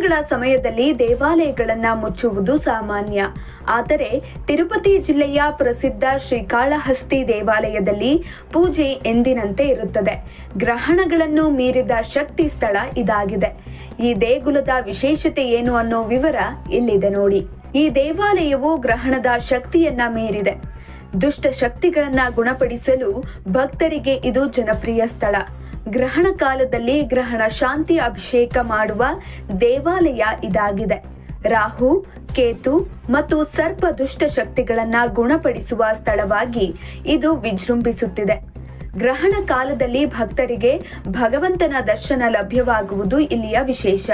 ಗ್ರಹಣಗಳ ಸಮಯದಲ್ಲಿ ದೇವಾಲಯಗಳನ್ನ ಮುಚ್ಚುವುದು ಸಾಮಾನ್ಯ. ಆದರೆ ತಿರುಪತಿ ಜಿಲ್ಲೆಯ ಪ್ರಸಿದ್ಧ ಶ್ರೀಕಾಳಹಸ್ತಿ ದೇವಾಲಯದಲ್ಲಿ ಪೂಜೆ ಎಂದಿನಂತೆ ಇರುತ್ತದೆ. ಗ್ರಹಣಗಳನ್ನು ಮೀರಿದ ಶಕ್ತಿ ಸ್ಥಳ ಇದಾಗಿದೆ. ಈ ದೇಗುಲದ ವಿಶೇಷತೆ ಏನು ಅನ್ನೋ ವಿವರ ಇಲ್ಲಿದೆ ನೋಡಿ. ಈ ದೇವಾಲಯವು ಗ್ರಹಣದ ಶಕ್ತಿಯನ್ನ ಮೀರಿದೆ. ದುಷ್ಟ ಶಕ್ತಿಗಳನ್ನ ಗುಣಪಡಿಸಲು ಭಕ್ತರಿಗೆ ಇದು ಜನಪ್ರಿಯ ಸ್ಥಳ. ಗ್ರಹಣ ಕಾಲದಲ್ಲಿ ಗ್ರಹಣ ಶಾಂತಿ ಅಭಿಷೇಕ ಮಾಡುವ ದೇವಾಲಯ ಇದಾಗಿದೆ. ರಾಹು, ಕೇತು ಮತ್ತು ಸರ್ಪ ದುಷ್ಟ ಶಕ್ತಿಗಳನ್ನ ಗುಣಪಡಿಸುವ ಸ್ಥಳವಾಗಿ ಇದು ವಿಜೃಂಭಿಸುತ್ತಿದೆ. ಗ್ರಹಣ ಕಾಲದಲ್ಲಿ ಭಕ್ತರಿಗೆ ಭಗವಂತನ ದರ್ಶನ ಲಭ್ಯವಾಗುವುದು ಇಲ್ಲಿಯ ವಿಶೇಷ.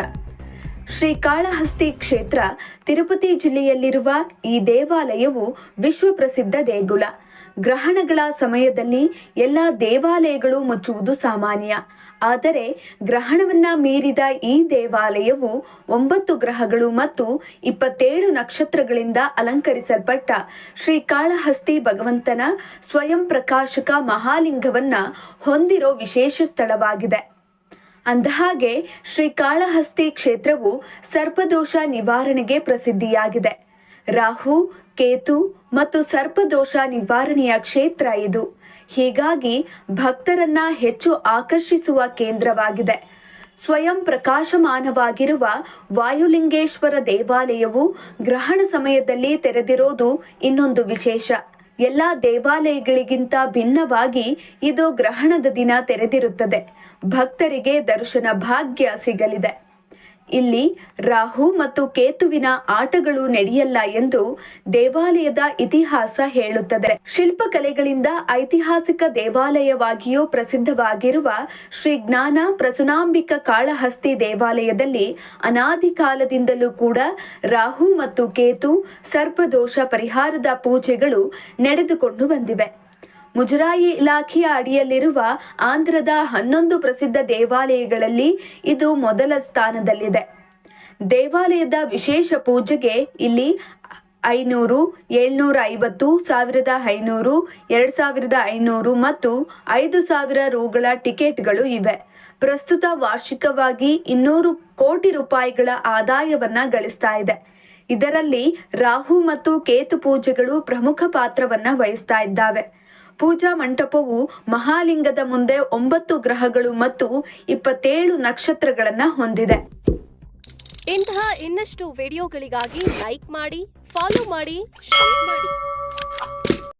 ಶ್ರೀ ಕಾಳಹಸ್ತಿ ಕ್ಷೇತ್ರ ತಿರುಪತಿ ಜಿಲ್ಲೆಯಲ್ಲಿರುವ ಈ ದೇವಾಲಯವು ವಿಶ್ವಪ್ರಸಿದ್ಧ ದೇಗುಲ. ಗ್ರಹಣಗಳ ಸಮಯದಲ್ಲಿ ಎಲ್ಲ ದೇವಾಲಯಗಳು ಮುಚ್ಚುವುದು ಸಾಮಾನ್ಯ. ಆದರೆ ಗ್ರಹಣವನ್ನ ಮೀರಿದ ಈ ದೇವಾಲಯವು ಒಂಬತ್ತು ಗ್ರಹಗಳು ಮತ್ತು ಇಪ್ಪತ್ತೇಳು ನಕ್ಷತ್ರಗಳಿಂದ ಅಲಂಕರಿಸಲ್ಪಟ್ಟ. ಶ್ರೀ ಕಾಳಹಸ್ತಿ ಭಗವಂತನ ಸ್ವಯಂ ಪ್ರಕಾಶಕ ಮಹಾಲಿಂಗವನ್ನ ಹೊಂದಿರೋ ವಿಶೇಷ ಸ್ಥಳವಾಗಿದೆ. ಅಂದಹಾಗೆ ಶ್ರೀ ಕಾಳಹಸ್ತಿ ಕ್ಷೇತ್ರವು ಸರ್ಪದೋಷ ನಿವಾರಣೆಗೆ ಪ್ರಸಿದ್ಧಿಯಾಗಿದೆ. ರಾಹು, ಕೇತು ಮತ್ತು ಸರ್ಪದೋಷ ನಿವಾರಣೆಯ ಕ್ಷೇತ್ರ ಇದು. ಹೀಗಾಗಿ ಭಕ್ತರನ್ನ ಹೆಚ್ಚು ಆಕರ್ಷಿಸುವ ಕೇಂದ್ರವಾಗಿದೆ. ಸ್ವಯಂ ಪ್ರಕಾಶಮಾನವಾಗಿರುವ ವಾಯುಲಿಂಗೇಶ್ವರ ದೇವಾಲಯವು ಗ್ರಹಣ ಸಮಯದಲ್ಲಿ ತೆರೆದಿರೋದು ಇನ್ನೊಂದು ವಿಶೇಷ. ಎಲ್ಲ ದೇವಾಲಯಗಳಿಗಿಂತ ಭಿನ್ನವಾಗಿ ಇದು ಗ್ರಹಣದ ದಿನ ತೆರೆದಿರುತ್ತದೆ. ಭಕ್ತರಿಗೆ ದರ್ಶನ ಭಾಗ್ಯ ಸಿಗಲಿದೆ. ಇಲ್ಲಿ ರಾಹು ಮತ್ತು ಕೇತುವಿನ ಆಟಗಳು ನಡೆಯಲ್ಲ ಎಂದು ದೇವಾಲಯದ ಇತಿಹಾಸ ಹೇಳುತ್ತದೆ. ಶಿಲ್ಪಕಲೆಗಳಿಂದ ಐತಿಹಾಸಿಕ ದೇವಾಲಯವಾಗಿಯೂ ಪ್ರಸಿದ್ಧವಾಗಿರುವ ಶ್ರೀ ಜ್ಞಾನ ಪ್ರಸುನಾಂಬಿಕ ಕಾಳಹಸ್ತಿ ದೇವಾಲಯದಲ್ಲಿ ಅನಾದಿ ಕಾಲದಿಂದಲೂ ಕೂಡ ರಾಹು ಮತ್ತು ಕೇತು ಸರ್ಪದೋಷ ಪರಿಹಾರದ ಪೂಜೆಗಳು ನಡೆದುಕೊಂಡು ಬಂದಿವೆ. ಮುಜರಾಯಿ ಇಲಾಖೆಯ ಅಡಿಯಲ್ಲಿರುವ ಆಂಧ್ರದ ಹನ್ನೊಂದು ಪ್ರಸಿದ್ಧ ದೇವಾಲಯಗಳಲ್ಲಿ ಇದು ಮೊದಲ ಸ್ಥಾನದಲ್ಲಿದೆ. ದೇವಾಲಯದ ವಿಶೇಷ ಪೂಜೆಗೆ ಇಲ್ಲಿ ಐನೂರು, ಏಳ್ನೂರ ಐವತ್ತು, ಸಾವಿರದ ಐನೂರು, ಎರಡು ಸಾವಿರದ ಐನೂರು ಮತ್ತು ಐದು ಸಾವಿರ ರುಗಳ ಟಿಕೆಟ್ಗಳು ಇವೆ. ಪ್ರಸ್ತುತ ವಾರ್ಷಿಕವಾಗಿ ಇನ್ನೂರು ಕೋಟಿ ರೂಪಾಯಿಗಳ ಆದಾಯವನ್ನ ಗಳಿಸ್ತಾ ಇದೆ. ಇದರಲ್ಲಿ ರಾಹು ಮತ್ತು ಕೇತು ಪೂಜೆಗಳು ಪ್ರಮುಖ ಪಾತ್ರವನ್ನ ವಹಿಸ್ತಾ ಇದ್ದಾವೆ. ಪೂಜಾ ಮಂಟಪವು ಮಹಾಲಿಂಗದ ಮುಂದೆ ಒಂಬತ್ತು ಗ್ರಹಗಳು ಮತ್ತು ಇಪ್ಪತ್ತೇಳು ನಕ್ಷತ್ರಗಳನ್ನ ಹೊಂದಿದೆ. ಇಂತಹ ಇನ್ನಷ್ಟು ವಿಡಿಯೋಗಳಿಗಾಗಿ ಲೈಕ್ ಮಾಡಿ, ಫಾಲೋ ಮಾಡಿ, ಶೇರ್ ಮಾಡಿ.